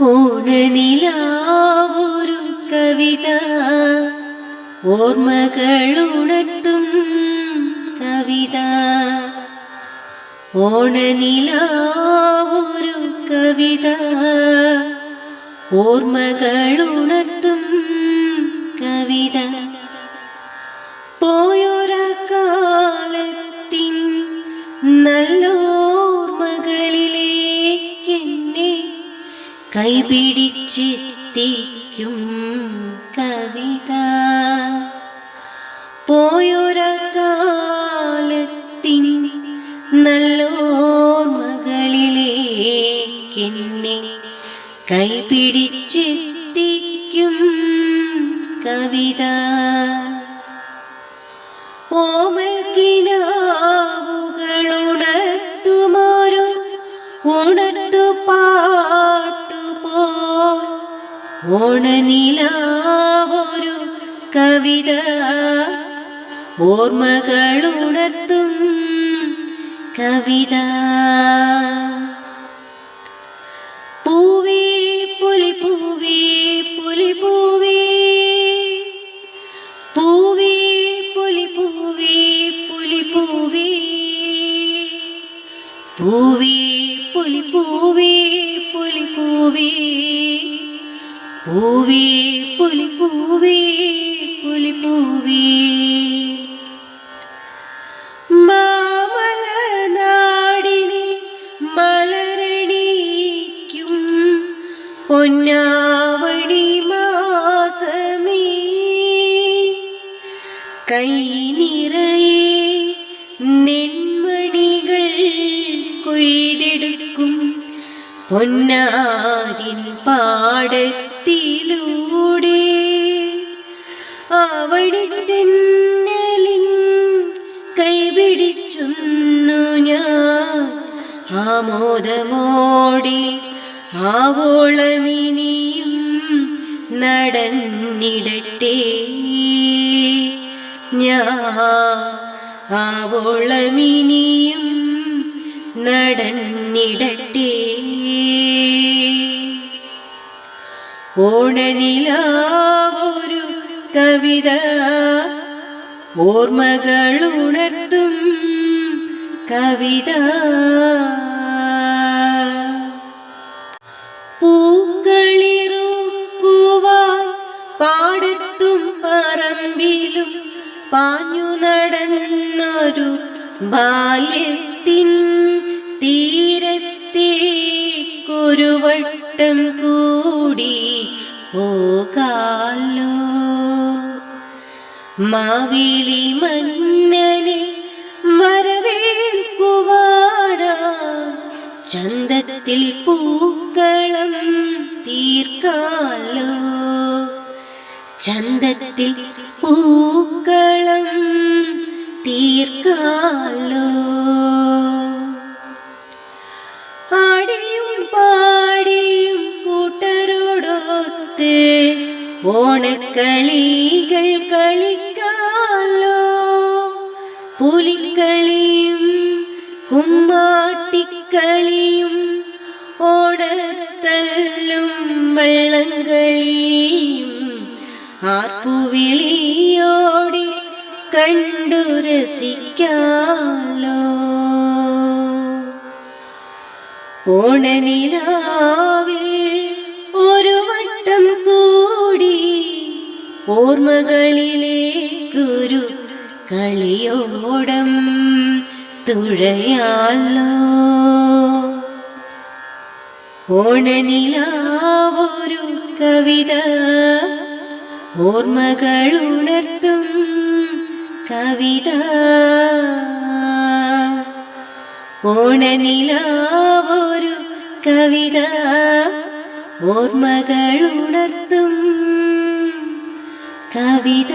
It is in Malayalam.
ഓണനിലാവൊരു കവിത ഓർമ്മകളുണർത്തും കവിത. ഓണനിലാവൊരു കവിത ഓർമ്മകളുണർത്തും കവിത. പോയൊരാക്കാലത്തിൻ നല്ലോർമ്മകളിലേക്കെന്നെ കൈപിടിച്ചെത്തിക്കും കവിത. പോയൊരകാലത്തിൻ നല്ലോർമകളിലേക്കെന്നെ കൈപിടിച്ചെത്തിക്കും കവിത. ഓമൽക്കിനാവുകളുണർത്തുമാരോ ഓണനിലാവൊരു കവിത ഓർമ്മകളുണർത്തും കവിത. പൂവേ പുലി പൂവേ പുലി പൂവേ പൂവേ പുലി പൂവേ പുലി പൂവേ പൂവേ പുലി പൂവേ പുലി പൂവേ. പൂവേ പുലിപ്പൂവേ പുലിപ്പൂവേ. പുലി പൂവേ മാമലനാടിനെ മലരണിക്കും പൊന്നാവണി മാസമേ. കൈ നിറയെ നെന്മണികൾ കൊയ്തെടുക്കും പൊന്നാരിൻ പാടത്തിലൂടെ അവടിത്തെന്നലിൻ കൈപിടിച്ചുന്നു ഞാൻ. ആമോദമോടി ആവോളമിനിയും നടന്നിടട്ടെ. ഞാൻ ആവോളമിനിയും നടന്നിടട്ടെ. ഓണനിലാവൊരു കവിത. ഓർമ്മകൾ ഉണർത്തും കവിത. പൂക്കളിറുക്കുവാൻ പാടത്തും പറമ്പിലും പാഞ്ഞു നടന്നൊരു ബാല്യത്തിൻ തീരത്തേക്കൊരു വട്ടം കൂടി പോകാലോ മാവേലി മന്നനെ വരവേൽക്കുവാനാ. ചന്തത്തിൽ പൂക്കളം തീർക്കാലോ? ചന്തത്തിൽ പൂക്കളം തീർക്കാലോ? ഓണക്കളികൾ കളിക്കാലോ? പുലിക്കളിയും കുമ്മാട്ടിക്കളിയും ഓടത്തല്ലും വള്ളംകളിയും ആർപ്പുവിളിയോടി കണ്ടു രസിക്കാലോ? ഓണനിലാവിൽ ഓർമ്മകളിലേക്കൊരു കളിയോടം തുഴയാലോ. ഓണനിലാവൊരു കവിത ഓർമ്മകൾ ഉണർത്തും കവിത. ഓണനിലാവൊരു കവിത ഓർമ്മകളുണർത്തും കവിത.